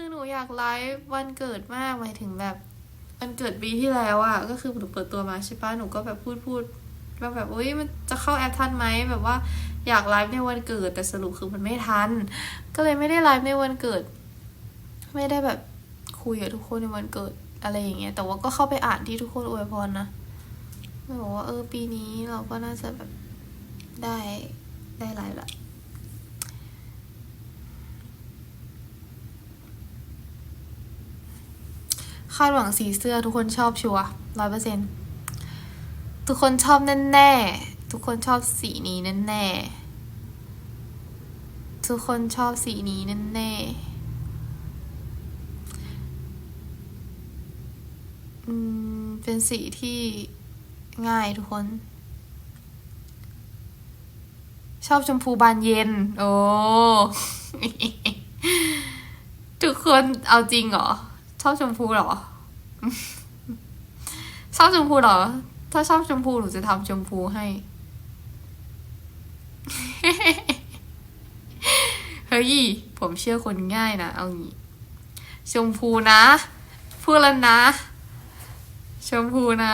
คือหนูอยากไลฟ์วันเกิดมากหมายถึงแบบวันเกิดปีที่แล้วอะก็คือหนูเปิดตัวมาใช่ปะหนูก็แบบพูดพูดว่าแบบอุ้ยมันจะเข้าแอปทันไหมแบบว่าอยากไลฟ์ในวันเกิด แต่สรุปคือมันไม่ทัน ก็เลยไม่ได้ไลฟ์ในวันเกิด ไม่ได้แบบคุยกับทุกคนในวันเกิดอะไรอย่างเงี้ยแต่ว่าก็เข้าไปอ่านที่ทุกคนอวยพรนะบอกว่าเออปีนี้เราก็น่าจะแบบได้ได้ไลฟ์ละ คาดหวังสีเสื้อทุกคนชอบชัวร้อยเปอร์เซ็นทุกคนชอบแน่ๆทุกคนชอบสีนี้แน่ๆทุกคนชอบสีนี้แน่ๆอืมเป็นสีที่ง่ายทุกคน ชอบชมพูบานเย็น โอ้ทุกคนเอาจริงเหรอ ชอบชมพูเหรอ ชอบชมพูเหรอ ถ้าชอบชมพูหนูจะทำชมพูให้ เฮ้ย ผมเชื่อคนง่ายนะ เอางี้ ชมพูนะพูดแล้วนะ ชมพูนะ